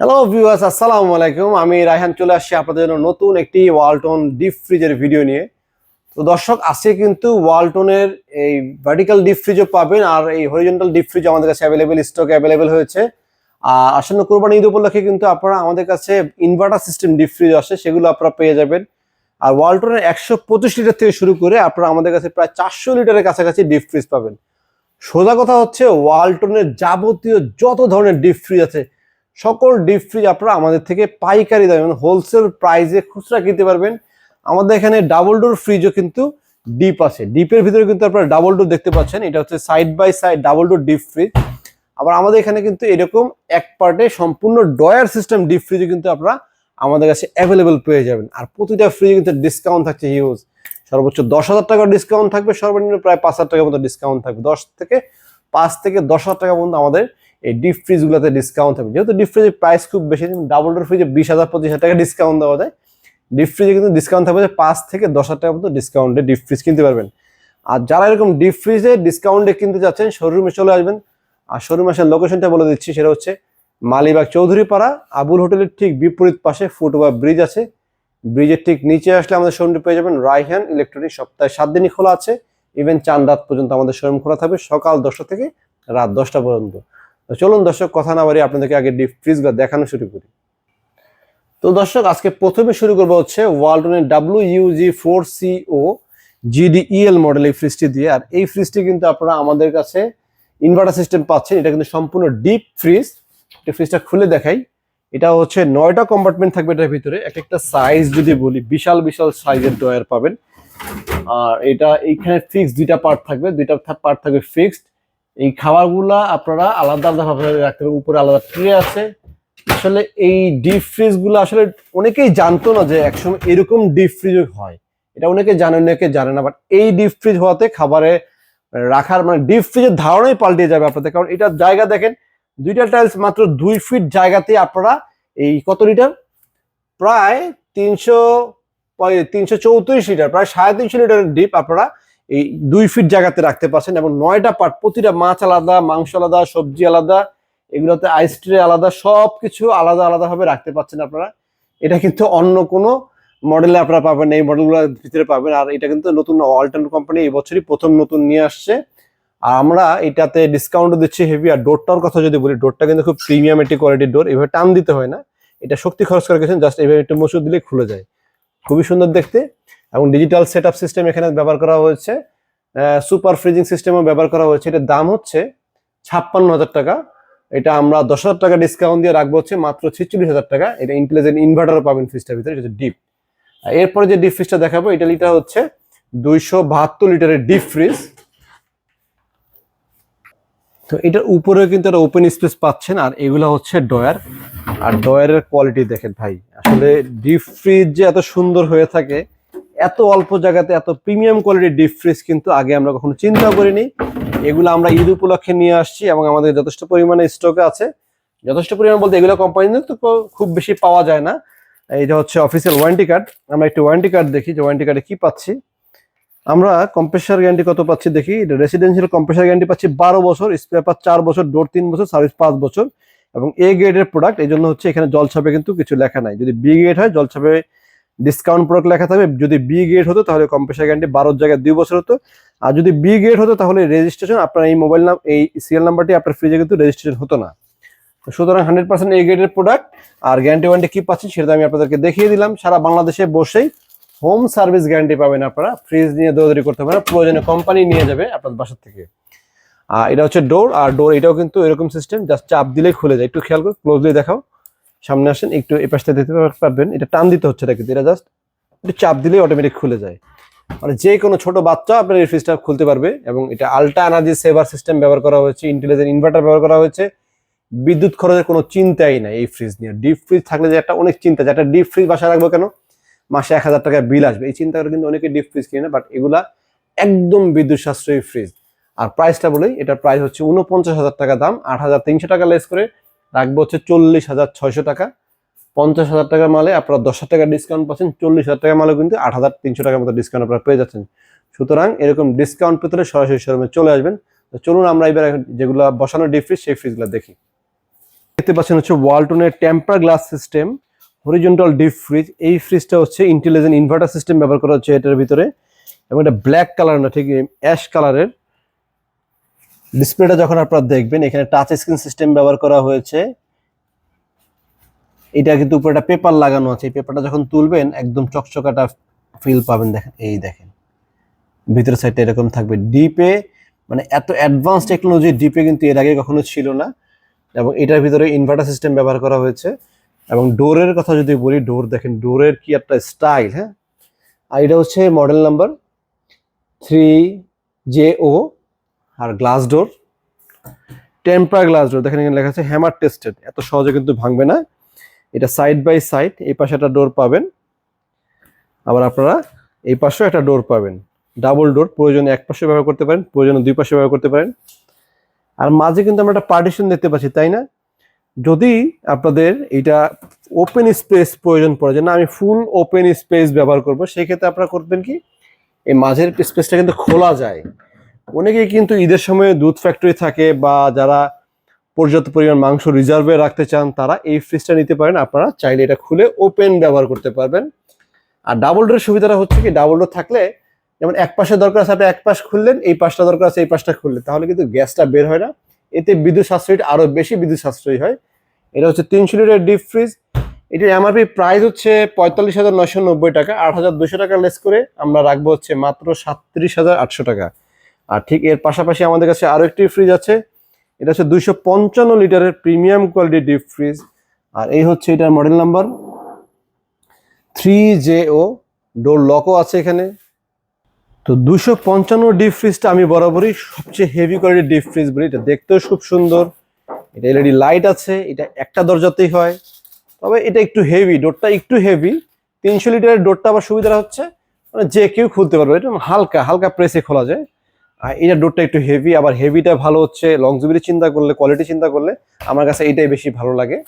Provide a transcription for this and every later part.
Hello viewers আসসালামু আলাইকুম। আমি রায়হান, চলে আসছি আপনাদের জন্য নতুন একটি ওয়ালটন ডিপ ফ্রিজের ভিডিও নিয়ে। তো দর্শক, আজকে কিন্তু ওয়ালটনের এই ভার্টিক্যাল ডিপ ফ্রিজও পাবেন আর এই হরিজন্টাল ডিপ ফ্রিজ আমাদের কাছে অ্যাভেলেবেল স্টক অ্যাভেলেবেল হয়েছে। আর আসন্ন কোরবানি ঈদ উপলক্ষে কিন্তু আপনারা আমাদের কাছে ইনভার্টার সিস্টেম ডিপ ফ্রিজ আসে, সেগুলো আপনারা পেয়ে যাবেন। আর ওয়ালটনের একশো পঁচিশ লিটার থেকে শুরু করে আপনারা আমাদের কাছে প্রায় চারশো লিটারের কাছাকাছি ডিপ ফ্রিজ পাবেন। সোজা কথা হচ্ছে ওয়ালটনের যাবতীয় যত ধরনের ডিপ ফ্রিজ আছে সকল ডিপ ফ্রিজ আপনারা আমাদের থেকে পাইকারি দামে মানে হোলসেল প্রাইসে খুচরা কিনতে পারবেন। আমাদের এখানে ডাবল ডোর ফ্রিজও কিন্তু ডিপ আছে। ডিপের ভিতরে কিন্তু আপনারা ডাবল ডোর দেখতে পাচ্ছেন। এটা হচ্ছে side by side double door deep fridge আবার আমাদের এখানে কিন্তু এরকম এক পার্টে সম্পূর্ণ ডয়ার সিস্টেম ডিপ ফ্রিজও কিন্তু আপনারা আমাদের কাছে অ্যাভেলেবেল পেয়ে যাবেন। আর প্রতিটা ফ্রিজে কিন্তু ডিসকাউন্ট থাকছে হিউজ সর্বোচ্চ দশ হাজার টাকার ডিসকাউন্ট থাকবে, সর্বনিম্ন প্রায় পাঁচ হাজার টাকার মতো ডিসকাউন্ট থাকবে। দশ থেকে, পাঁচ থেকে দশ হাজার টাকা পর্যন্ত আমাদের এই ডিপ ফ্রিজগুলোতে ডিসকাউন্ট থাকবে যেহেতু ডিপ ফ্রিজের প্রাইস খুব বেশি ডাবল ডোর ফ্রিজে বিশ হাজার, পঁচিশ হাজার টাকা ডিসকাউন্ট দেওয়া যায়। ডিপ ফ্রিজে কিন্তু ডিসকাউন্ট থাকবে পাঁচ থেকে দশ হাজার টাকা মতো ডিসকাউন্টে ডিপ ফ্রিজ কিনতে পারবেন। আর যারা এরকম ডিপ ফ্রিজে ডিসকাউন্টে কিনতে যাচ্ছেন শোরুমে চলে আসবেন। আর শোরুম আসার লোকেশনটা বলে দিচ্ছি, সেটা হচ্ছে মালিবাগ চৌধুরী পাড়া আবুল হোটেলের ঠিক বিপরীত পাশে ফুটওভার ব্রিজ আছে। ব্রিজের ঠিক নিচে আসলে আমাদের শোরুমটি পেয়ে যাবেন রাইহান ইলেকট্রনিক সপ্তাহে সাত দিনই খোলা আছে। ইভেন চান রাত পর্যন্ত আমাদের শোরুম খোলা থাকবে, সকাল দশটা থেকে রাত দশটা পর্যন্ত। তো চলুন দর্শক, কথা না বাড়ি আপনাদেরকে আগে ডিপ ফ্রিজগুলো দেখানো শুরু করি। তো দর্শক, আজকে প্রথমে শুরু করব হচ্ছে ওয়ালটনের W UG four C O GDEL model এই ফ্রিজটি দিয়ে। আর এই ফ্রিজটি কিন্তু আপনারা আমাদের কাছে ইনভার্টার সিস্টেম পাচ্ছেন। এটা কিন্তু সম্পূর্ণ ডিপ ফ্রিজ এই ফ্রিজটা খুলে দেখাই। এটা হচ্ছে নয়টা কম্পার্টমেন্ট থাকবে এটার ভিতরে। এক একটা সাইজ যদি বলি, বিশাল বিশাল সাইজের ডয়ার পাবেন। আর এটা এইখানে ফিক্সড দুইটা পার্ট থাকবে। দুইটা পার্ট থাকবে ফিক্সড এই খাবারগুলা আপনারা আলাদা আলাদা ভাবে রাখতে পারবেন উপরে আলাদা ট্রে আছে। আসলে এই ডিপ ফ্রিজগুলো আসলে অনেকেই জানতো না যে একসময় এরকম ডিপ ফ্রিজ হয়। এটা অনেকে জানে অনেকে জানে না বাট এই ডিপ ফ্রিজ হওয়াতে খাবারে রাখার মানে ডিপ ফ্রিজের ধারণাই পাল্টে যাবে আপনাদের, কারণ এটার জায়গা দেখেন, দুইটা টাইলস মাত্র দুই ফিট জায়গাতে আপনারা এই কত লিটার প্রায় তিনশো তিনশো চৌত্রিশ লিটার প্রায় সাড়ে তিনশো লিটারের ডিপ আপনারা এই দুই ফিট জায়গাতে রাখতে পারছেন এবং নয়টা পার্ট প্রতিটা মাছ আলাদা, মাংস আলাদা, সবজি আলাদা, এগুলোতে আইস আলাদা সব কিছু আলাদা আলাদাভাবে রাখতে পারছেন আপনারা। এটা কিন্তু অন্য কোনো মডেলে আপনারা পাবেন এই মডেলগুলোর ভিতরে পাবেন। আর এটা কিন্তু নতুন অল্টান কোম্পানি এই বছরই প্রথম নতুন নিয়ে আসছে। আর আমরা এটাতে ডিসকাউন্টও দিচ্ছি হেভি আর ডোরটার কথা যদি বলি ডোরটা কিন্তু খুব প্রিমিয়াম একটি কোয়ালিটির ডোর এভাবে টান দিতে হয় না। এটা শক্তি খরচ করে গেছেন। জাস্ট এভাবে একটু মসুর দিলে খুলে যায়। খুবই সুন্দর দেখতে এবং ডিজিটাল সেট সিস্টেম এখানে ব্যবহার করা হয়েছে। সুপার ফ্রিজিং সিস্টেমও ব্যবহার করা হয়েছে। এটার দাম হচ্ছে ছাপ্পান্ন হাজার টাকা। এটা আমরা দশ হাজার টাকা ডিসকাউন্ট দিয়ে রাখব হচ্ছে মাত্র ছেচল্লিশ হাজার টাকা। এটা ইন্টেলিজেন্ট ইনভার্টারও পাবেন ফ্রিজটার ভিতরে, এটা হচ্ছে ডিপ এরপরে যে ডিপ ফ্রিজটা দেখাবো, এটা লিটার হচ্ছে দুইশো বাহাত্তর লিটারের ডিপ ফ্রিজ তো এটার উপরে কিন্তু একটা ওপেন স্পেস পাচ্ছেন, আর এগুলো হচ্ছে ডয়ার আর ডয়ারের কোয়ালিটি দেখেন ভাই, আসলে ডিপ ফ্রিজ যে এত সুন্দর হয়ে থাকে, এত অল্প জায়গাতে এত প্রিমিয়াম কোয়ালিটির ডিপ ফ্রিজ কিন্তু আগে আমরা কখনো চিন্তা করিনি। এগুলো আমরা ঈদ উপলক্ষে নিয়ে আসছি এবং আমাদের যথেষ্ট পরিমাণে স্টকে আছে। যথেষ্ট পরিমাণ বলতে এগুলো কোম্পানি তো খুব বেশি পাওয়া যায় না। এইটা হচ্ছে অফিসিয়াল ওয়ারেন্টি কার্ড আমরা একটু ওয়ারেন্টি কার্ড দেখি যে ওয়ারেন্টি কার্ডে কি পাচ্ছি। আমরা কম্প্রেসার গ্যারান্টি কত পাচ্ছি দেখি? রেসিডেন্সিয়াল কম্প্রেসার গ্যারান্টি পাচ্ছি বারো বছর স্পেয়ার পাঁচ চার বছর ডোর তিন বছর সার্ভিস পাঁচ বছর। এবং এ গ্রেডের প্রোডাক্ট এই জন্য হচ্ছে এখানে জল ছাপে কিন্তু কিছু লেখা নাই। যদি বি গ্রেড হয়, জল ছাপে ডিসকাউন্ট প্রোডাক্ট লেখা থাকবে। যদি বি গ্রেড হতো, তাহলে কম্প্রেসার গ্যারান্টি বারোর জায়গায় দুই বছর হতো। আর যদি বি গ্রেড হতো, তাহলে রেজিস্ট্রেশন আপনার এই মোবাইল নাম এই সিরিয়াল নাম্বারটি আপনার ফ্রিজে কিন্তু রেজিস্ট্রেশন হতো না। সুতরাং হান্ড্রেড পার্সেন্ট এ গ্রেডের প্রোডাক্ট আর গ্যারান্টি ওয়ারেন্টি কি পাচ্ছি সেটা আমি আপনাদেরকে দেখিয়ে দিলাম। সারা বাংলাদেশে বসেই হোম সার্ভিস গ্যারান্টি পাবেন আপনারা। ফ্রিজ নিয়ে দৌড়ি করতে পারেন, প্রয়োজনে কোম্পানি নিয়ে যাবে আপনার বাসার থেকে। আর এটা হচ্ছে ডোর, আর ডোর এটাও কিন্তু এরকম সিস্টেম জাস্ট চাপ দিলেই খুলে যায়। একটু খেয়াল করে ক্লোজলি দেখাও। সামনে আসেন, একটু এই পাশটা দিতে পারবেন। এটা টান দিতে হচ্ছে এটা কিন্তু, এটা জাস্ট একটু চাপ দিলেই অটোমেটিক খুলে যায়। মানে যে কোনো ছোট বাচ্চা আপনার এই ফ্রিজটা খুলতে পারবে, এবং এটা আলট্রা এনার্জি সেভার সিস্টেম ব্যবহার করা হয়েছে ইন্টেলিজেন্ট ইনভার্টার ব্যবহার করা হয়েছে। বিদ্যুৎ খরচের কোনো চিন্তাই নাই এই ফ্রিজ নিয়ে। ডিপ ফ্রিজ থাকলে যে একটা অনেক চিন্তা, যে একটা ডিপ ফ্রিজ বাসায় রাখব কেন? মাসে এক হাজার টাকা বিল আসবে। এই চিন্তা করে কিন্তু অনেকে ডিপ ফ্রিজ কিনে বাট এগুলা একদম বিদ্যুৎ সাশ্রয়ী ফ্রিজ আর প্রাইসটা বলেই এটার প্রাইস হচ্ছে উনপঞ্চাশ হাজার টাকা দাম, আট হাজার তিনশো টাকা লেস করে, রাখব হচ্ছে চল্লিশ হাজার ছয়শো টাকা। পঞ্চাশ হাজার টাকা মালে আপনারা দশ হাজার টাকা ডিসকাউন্ট পাচ্ছেন, চল্লিশ হাজার টাকা মালে কিন্তু আট হাজার তিনশো টাকার মতো ডিসকাউন্ট আপনারা পেয়ে যাচ্ছেন। সুতরাং এরকম ডিসকাউন্ট পেতে সরাসরি শোরুমে চলে আসবেন। তো চলুন আমরা এবার যেগুলো বসানো ডিপ ফ্রিজ সেই ফ্রিজগুলো দেখি। দেখতে পাচ্ছেন হচ্ছে ওয়ালটনের temper glass system horizontal deep fridge এই ফ্রিজটা হচ্ছে ইন্টেলিজেন্ট ইনভার্টার সিস্টেম ব্যবহার করা হচ্ছে এটার ভিতরে। এবং এটা ব্ল্যাক কালার না, ঠিক অ্যাশ কালারের ডিসপ্লেটা যখন আপনারা দেখবেন, এখানে টাচ স্ক্রিন সিস্টেম ব্যবহার করা হয়েছে। এটা কিন্তু উপরে একটা পেপার লাগানো আছে। এই পেপারটা যখন তুলবেন, একদম চকচকাটা ফিল পাবেন। দেখেন, এই দেখেন। ভিতরের সাইডটা এরকম থাকবে। ডিপে মানে এত অ্যাডভান্স টেকনোলজি ডিপে কিন্তু এর আগে কখনো ছিল না। এবং এটার ভিতরে ইনভার্টার সিস্টেম ব্যবহার করা হয়েছে। এবং ডোরের কথা যদি বলি, ডোর দেখেন, ডোরের কি একটা স্টাইল হ্যাঁ? আর এটা হচ্ছে model number three J O, আর glass door, temper glass door. দেখেন এখানে লেখা আছে হ্যামার টেস্টেড। এত সহজে কিন্তু ভাঙবে না। এটা সাইড বাই সাইড, এই পাশে একটা ডোর পাবেন। আবার আপনারা এই পাশেও একটা ডোর পাবেন। ডাবল ডোর, প্রয়োজনে এক পাশে ব্যবহার করতে পারেন, প্রয়োজনে দুই পাশে ব্যবহার করতে পারেন। আর মাঝে কিন্তু আমরা একটা পার্টিশন দেখতে পাচ্ছি, তাই না? যদি আপনাদের এটা ওপেন স্পেস প্রয়োজন পড়ে, যে না, আমি ফুল ওপেন স্পেস ব্যবহার করব সেই ক্ষেত্রে আপনারা করবেন কি? এই মাঝের স্পেসটা কিন্তু খোলা যায়। অনেকেই কিন্তু ঈদের সময় দুধ ফ্যাক্টরি থাকে বা যারা পর্যাপ্ত পরিমাণ মাংস রিজার্ভে রাখতে চান, তারা এই ফ্রিজটা নিতে পারেন। আপনারা চাইলে এটা খুলে ওপেন ব্যবহার করতে পারবেন। আর ডাবল ডোরের সুবিধাটা হচ্ছে কি ডাবল ডোর থাকলে যেমন এক পাশে দরকার আছে, আপনি এক পাশ খুললেন, এই পাশটা দরকার আছে, এই পাশটা খুললেন, তাহলে কিন্তু গ্যাসটা বের হয় না। এতে বিদ্যুৎ সাশ্রয়টা আরও বেশি বিদ্যুৎ সাশ্রয়ী হয়। এটা হচ্ছে তিনশো লিটার ডিপ ফ্রিজ এটার এমআরপি প্রাইস হচ্ছে পঁয়তাল্লিশ হাজার নয়শো নব্বই টাকা, আট হাজার দুশো টাকা লেস করে আমরা রাখব হচ্ছে মাত্র সাতত্রিশ হাজার আটশো টাকা। আর ঠিক এর পাশাপাশি আমাদের কাছে আরও একটি ফ্রিজ আছে, এটা হচ্ছে দুইশো পঞ্চান্ন লিটারের প্রিমিয়াম কোয়ালিটি ডিপ ফ্রিজ আর এই হচ্ছে এটার model number three J O door লকও আছে এখানে। তো দুশো পঞ্চান্ন ডিপ ফ্রিজটা আমি বরাবরই সবচেয়ে হেভি কোয়ালিটির ডিপ ফ্রিজ বলি, এটা দেখতেও খুব সুন্দর। এটা এলইডি লাইট আছে, এটা একটা দরজাতেই হয়। তবে এটা একটু হেভি ডোরটা একটু হেভি তিনশো লিটারের ডোরটা আবার সুবিধা হচ্ছে মানে যে কেউ খুলতে পারবে, এটা হালকা হালকা প্রেসে খোলা যায়। আর এটা ডোরটা একটু হেভি আবার হেভিটা ভালো হচ্ছে লংজিবিটি চিন্তা করলে কোয়ালিটি চিন্তা করলে, আমার কাছে এইটাই বেশি ভালো লাগে।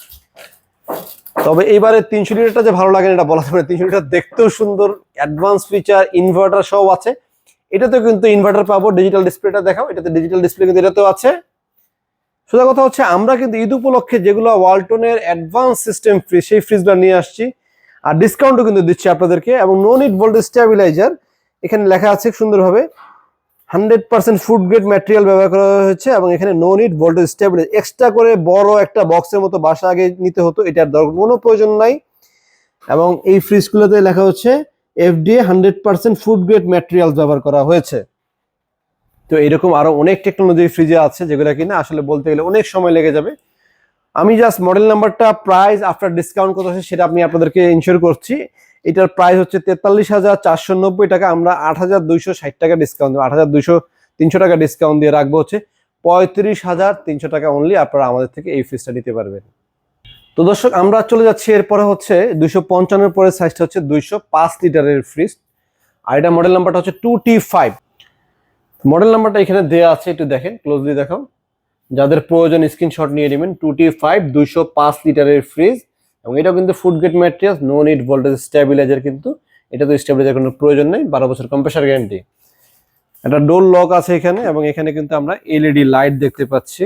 তবে এইবারে তিনশো লিটারটা যে ভালো লাগে এটা বলা যাবে তিনশো লিটার দেখতেও সুন্দর অ্যাডভান্স ফিচার ইনভার্টার সব আছে। এটাতেও কিন্তু ইনভার্টার পাবো ডিজিটাল ডিসপ্লেটা দেখাও। এটাতে ডিজিটাল ডিসপ্লে কিন্তু এটাতেও আছে। সোজা কথা হচ্ছে, আমরা কিন্তু ঈদ উপলক্ষে যেগুলো ওয়ালটনের অ্যাডভান্স সিস্টেম ফ্রিজ সেই ফ্রিজগুলো নিয়ে আসছি। আর ডিসকাউন্টও কিন্তু দিচ্ছি আপনাদেরকে। এবং নো নিট ভোল্টেজ স্টেবিলাইজার এখানে লেখা আছে সুন্দরভাবে hundred percent food grade material ব্যবহার করা হয়েছে এবং এখানে no need voltage stabilise extra করে বড় একটা বক্সের মতো বাসা আগে নিতে হতো, এটার দরকার কোনো প্রয়োজন নাই। এবং এই ফ্রিজগুলোতে লেখা হচ্ছে FDA hundred percent food grade material ব্যবহার করা হয়েছে। তো এরকম আরও অনেক টেকনোলজি ফ্রিজে আছে যেগুলো কিনা আসলে বলতে গেলে অনেক সময় লেগে যাবে। আমি জাস্ট মডেল নাম্বারটা প্রাইস আফটার ডিসকাউন্ট কত আছে সেটা আমি আপনাদেরকে ইনশিওর করছি। এটার প্রাইস হচ্ছে তেতাল্লিশ হাজার চারশো নব্বই টাকা, আমরা আট হাজার দুইশো ষাট টাকা ডিসকাউন্ট দেবো। আট হাজার তিনশো টাকা ডিসকাউন্ট দিয়ে রাখব হচ্ছে পঁয়ত্রিশ হাজার তিনশো টাকা অনলি আপনারা আমাদের থেকে এই ফ্রিজটা নিতে পারবেন। তো দর্শক, আমরা চলে যাচ্ছি এরপরে হচ্ছে দুইশো পঞ্চান্নের পরে সাইজটা হচ্ছে দুইশো পাঁচ লিটারের ফ্রিজ আর এটা মডেল নাম্বারটা হচ্ছে টু টি ফাইভ মডেল নাম্বারটা এখানে দেওয়া আছে, একটু দেখেন ক্লোজলি দেখাও। যাদের প্রয়োজন স্ক্রিনশট নিয়ে নেবেন টু টি ফাইভ দুইশো পাঁচ লিটারের ফ্রিজ এবং এটাও কিন্তু food grade material no need voltage stabiliser কিন্তু, এটা তো স্টেবিলাইজার কোনো প্রয়োজন নেই, বারো বছর কম্প্রেসার গ্যারান্টি একটা ডোর লক আছে এখানে, এবং এখানে কিন্তু আমরা এলইডি লাইট দেখতে পাচ্ছি।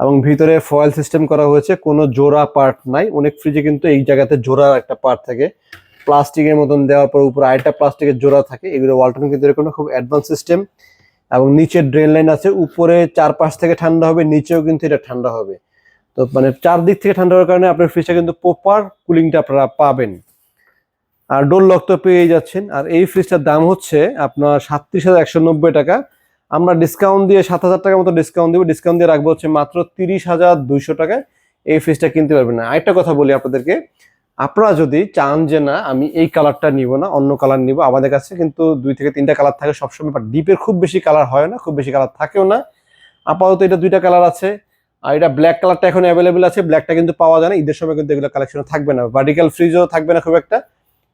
এবং ভিতরে ফয়েল সিস্টেম করা হয়েছে, কোনো জোড়া পার্ট নাই, অনেক ফ্রিজে কিন্তু এই জায়গাতে জোড়া একটা পার্ট থাকে। প্লাস্টিকের মতন দেওয়ার পর উপরে আরেকটা প্লাস্টিকের জোড়া থাকে, এগুলো ওয়ালটন কিন্তু এরকম খুব অ্যাডভান্স সিস্টেম এবং নিচে ড্রেন লাইন আছে, উপরে চারপাশ থেকে ঠান্ডা হবে, নিচেও কিন্তু এটা ঠান্ডা হবে। তো মানে চারদিক থেকে ঠান্ডা হওয়ার কারণে আপনার ফ্রিজটা কিন্তু প্রপার কুলিংটা আপনারা পাবেন। আর ডোর লক তো পেয়ে যাচ্ছেন। আর এই ফ্রিজটার দাম হচ্ছে আপনার সাতত্রিশ হাজার একশো নব্বই টাকা। আমরা ডিসকাউন্ট দিয়ে সাত হাজার টাকার মতো ডিসকাউন্ট দিব। ডিসকাউন্ট দিয়ে রাখব হচ্ছে মাত্র তিরিশ হাজার দুইশো টাকায়। এই ফ্রিজটা কিনতে পারবেন না। আরেকটা কথা বলি আপনাদেরকে। আপনারা যদি চান যে না, আমি এই কালারটা নিব না, অন্য কালার নিব আমাদের কাছে, কিন্তু দুই থেকে তিনটা কালার থাকে সবসময় বাট ডিপের খুব বেশি কালার হয় না, খুব বেশি কালার থাকেও না। আপাতত এটা দুইটা কালার আছে, আর এটা ব্ল্যাক কালারটা এখন অ্যাভেলেবেল আছে ব্ল্যাকটা কিন্তু পাওয়া যায় না, ঈদের সময় কিন্তু এগুলো কালেকশন থাকবে না। ভার্টিক্যাল ফ্রিজও থাকবে না খুব একটা,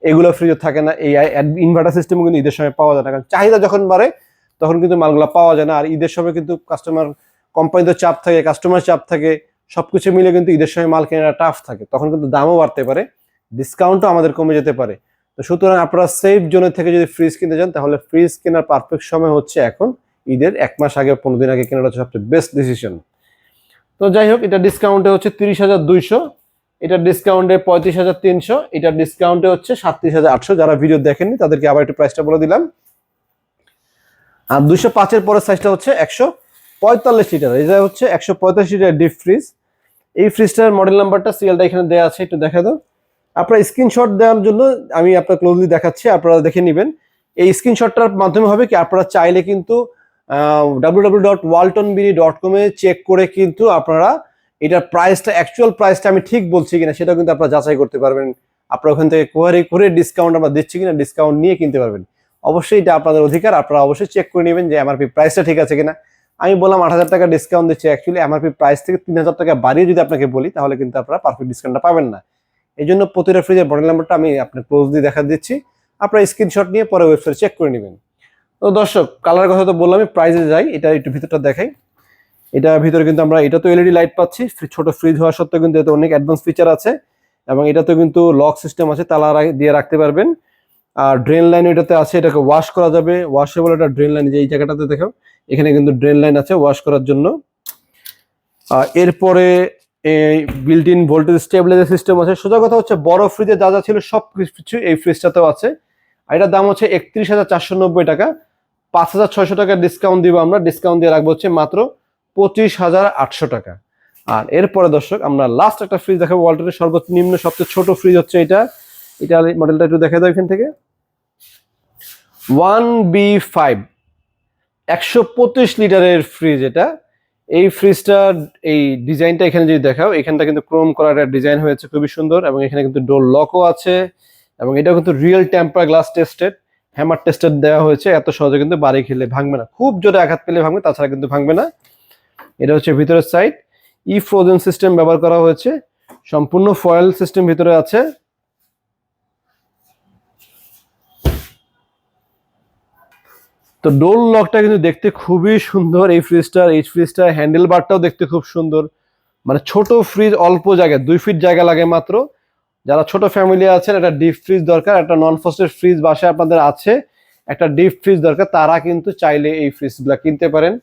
এগুলো ফ্রিজও থাকে না এই ইনভার্টার সিস্টেমও কিন্তু ঈদের সময় পাওয়া যায় না, কারণ চাহিদা যখন বাড়ে, তখন কিন্তু মালগুলো পাওয়া যায় না, আর ঈদের সময় কিন্তু কাস্টমার কোম্পানিতে চাপ থাকে কাস্টমার চাপ থাকে, সবকিছু মিলে কিন্তু ঈদের সময় মাল কেনাটা টাফ থাকে, তখন কিন্তু দামও বাড়তে পারে। ডিসকাউন্টও আমাদের কমে যেতে পারে। তো সুতরাং আপনারা সেফ জোনের থেকে যদি ফ্রিজ কিনতে চান, তাহলে ফ্রিজ কেনার পারফেক্ট সময় হচ্ছে এখন ঈদের এক মাস আগে, পনেরো দিন আগে কেনাটা হচ্ছে সবচেয়ে বেস্ট ডিসিশন তো যাই হোক, এটা ডিসকাউন্টে হচ্ছে তিরিশ হাজার দুইশো এটার ডিসকাউন্টে পঁয়ত্রিশ হাজার তিনশো এটার ডিসকাউন্টে হচ্ছে সাতত্রিশ হাজার আটশো। যারা ভিডিও দেখেননি, তাদেরকে আবার একটু প্রাইসটা বলে দিলাম। আর দুইশো পাঁচের পরের সাইজটা হচ্ছে একশো পঁয়তাল্লিশ লিটার এটা হচ্ছে একশো পঁয়তাল্লিশ লিটার ডিপ ফ্রিজ এই ফ্রিজটার মডেল নাম্বারটা সিরিয়ালটা এখানে দেওয়া আছে, একটু দেখা দাও। আপনার স্ক্রিনশট দেওয়ার জন্য আমি আপনার ক্লোজলি দেখাচ্ছি, আপনারা দেখে নেবেন। এই স্ক্রিনশটটার মাধ্যমে হবে কি, আপনারা চাইলে কিন্তু W W dot Walton dot com check করে কিন্তু আপনারা এটার প্রাইসটা অ্যাকচুয়াল প্রাইসটা আমি ঠিক বলছি কিনা সেটা কিন্তু আপনারা যাচাই করতে পারবেন। আপনারা ওখান থেকে কোয়ারি করে ডিসকাউন্ট আমরা দিচ্ছি কিনা ডিসকাউন্ট নিয়ে কিনতে পারবেন। অবশ্যই এটা আপনাদের অধিকার, আপনারা অবশ্যই চেক করে নেবেন যে এমআরপি প্রাইসটা ঠিক আছে কিনা। আমি বললাম আট হাজার টাকা ডিসকাউন্ট দিচ্ছি অ্যাকচুয়ালি এমআরপি প্রাইস থেকে তিন হাজার টাকা বাড়িয়ে যদি আপনাকে বলি, তাহলে কিন্তু আপনারা পারফেক্ট ডিসকাউন্টটা পাবেন না। এই জন্য প্রতিটা ফ্রিজের মডেল নাম্বারটা আমি আপনার ক্লোজ দিয়ে দেখা দিচ্ছি। আপনারা স্ক্রিনশট নিয়ে পরে ওয়েবসাইট চেক করে নেবেন। তো দর্শক কালার কথা তো বললামই প্রাইসে যাই, এটা একটু ভিতরটা দেখাই। এটা ভিতরে কিন্তু আমরা, এটা তো এলইডি লাইট পাচ্ছি ছোট ফ্রিজ হওয়া সত্ত্বেও কিন্তু এতে অনেক অ্যাডভান্স ফিচার আছে। এবং এটাতে কিন্তু লক সিস্টেম আছে, তালা দিয়ে রাখতে পারবেন। আর ড্রেন লাইন এটাতে আছে, এটাকে ওয়াশ করা যাবে। ওয়াশেবল একটা ড্রেন লাইন যে এই জায়গাটাতে দেখো, এখানে কিন্তু ড্রেন লাইন আছে ওয়াশ করার জন্য। আর এরপরে এই built in voltage stabiliser system আছে। সোজা কথা হচ্ছে, বড় ফ্রিজে যা যা ছিল সব কিছু এই ফ্রিজটাতেও আছে। আর এটার দাম হচ্ছে একত্রিশ হাজার চারশো নব্বই টাকা। পাঁচ হাজার ছয়শো টাকা ডিসকাউন্ট দিব আমরা। ডিসকাউন্ট দিয়ে রাখব হচ্ছে মাত্র পঁচিশ হাজার আটশো টাকা। আর এরপরে দর্শক, আমরা লাস্ট একটা ফ্রিজ দেখাবো। ওয়ালটনের সর্বনিম্ন সবচেয়ে ছোট ফ্রিজ হচ্ছে এটা। এটা মডেলটা একটু দেখা দাও এখান থেকে। ওয়ান বি ফাইভ একশো পঁচিশ লিটারের ফ্রিজ এটা। এই ফ্রিজটার এই ডিজাইনটা এখানে যদি দেখাও, এখানটা কিন্তু ক্রোম করা ডিজাইন হয়েছে, খুবই সুন্দর, এবং এখানে কিন্তু ডোর লকও আছে, এবং এটা কিন্তু real temper glass tested hammer tested দেওয়া হয়েছে, এত সহজে কিন্তু বাড়ি খেলে ভাঙবে না। খুব জোরে আঘাত পেলে ভাঙবে, তাছাড়া কিন্তু ভাঙবে না। এটা হচ্ছে ভিতরের সাইড ই ফ্রোজেন সিস্টেম ব্যবহার করা হয়েছে, সম্পূর্ণ ফয়েল সিস্টেম ভিতরে আছে। তো ডোল লকটা কিন্তু দেখতে খুবই সুন্দর, এই ফ্রিজটার এই ফ্রিজটার হ্যান্ডেল বারটাও দেখতে খুব সুন্দর। মানে ছোট ফ্রিজ অল্প জায়গায়, দুই ফিট জায়গা লাগে মাত্র। যারা ছোট ফ্যামিলি আছেন, একটা ডিপ ফ্রিজ দরকার, একটা নন ফ্রস্টেড ফ্রিজ বাসায় আপনাদের আছে, একটা ডিপ ফ্রিজ দরকার, তারা কিন্তু চাইলে এই ফ্রিজগুলো কিনতে পারেন।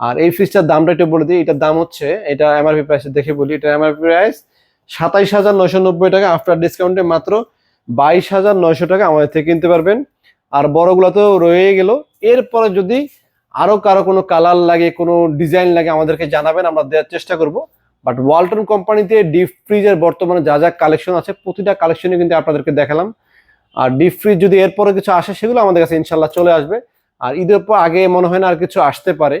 আর এই ফ্রিজটার দামটা একটু বলে দিই, এটার দাম হচ্ছে, এটা এমআরপি প্রাইস দেখে বলি, এটা এমআরপি প্রাইস সাতাইশ হাজার নয়শো নব্বই টাকা আফটার ডিসকাউন্টে মাত্র বাইশ হাজার নয়শো টাকা আমাদের থেকে কিনতে পারবেন। আর বড়গুলো তো রয়ে গেল এরপরে যদি আরও কারও কোনো কালার লাগে, কোনো ডিজাইন লাগে, আমাদেরকে জানাবেন, আমরা দেওয়ার চেষ্টা করব। বাট ওয়ালটন কোম্পানিতে ডিপ ফ্রিজের বর্তমানে যা যা কালেকশন আছে, প্রতিটা কালেকশনে কিন্তু আপনাদেরকে দেখালাম। আর ডিপ ফ্রিজ যদি এরপরে কিছু আসে, সেগুলো আমাদের কাছে ইনশাল্লাহ চলে আসবে। আর ঈদের পর আগে মনে হয় না আর কিছু আসতে পারে।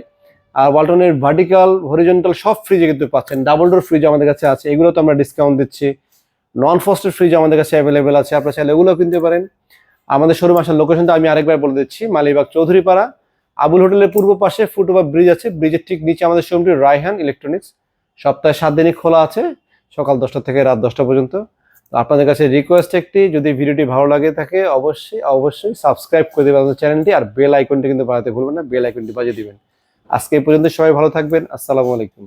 আর ওয়ালটনের ভার্টিক্যাল হরিজন্টাল সব ফ্রিজে কিন্তু পাচ্ছেন। ডাবল ডোর ফ্রিজ আমাদের কাছে আছে। এগুলো তো আমরা ডিসকাউন্ট দিচ্ছি। নন ফস্টেড ফ্রিজ আমাদের কাছে অ্যাভেলেবেল আছে। আপনারা চাইলে এগুলো কিনতে পারেন। আমাদের শোরুম আসার লোকেশনটা আমি আরেকবার বলে দিচ্ছি, মালিবাগ চৌধুরীপাড়া। আবুল হোটেলের পূর্ব পাশে ফুটওভার ব্রিজ আছে ব্রিজের ঠিক নিচে আমাদের শোরুমটি রায়হান ইলেকট্রনিক্স সপ্তাহে সাত দিনই খোলা আছে, সকাল দশটা থেকে রাত দশটা পর্যন্ত। আপনাদের কাছে রিকোয়েস্ট একটি, যদি ভিডিওটি ভালো লাগে থাকে, অবশ্যই অবশ্যই সাবস্ক্রাইব করে দেবেন আমাদের চ্যানেলটি আর বেল আইকনটি কিন্তু বাজাতে ভুলবেন না বেল আইকনটি বাজিয়ে দিবেন। আজকে এই পর্যন্ত সবাই ভালো থাকবেন, আসসালামু আলাইকুম।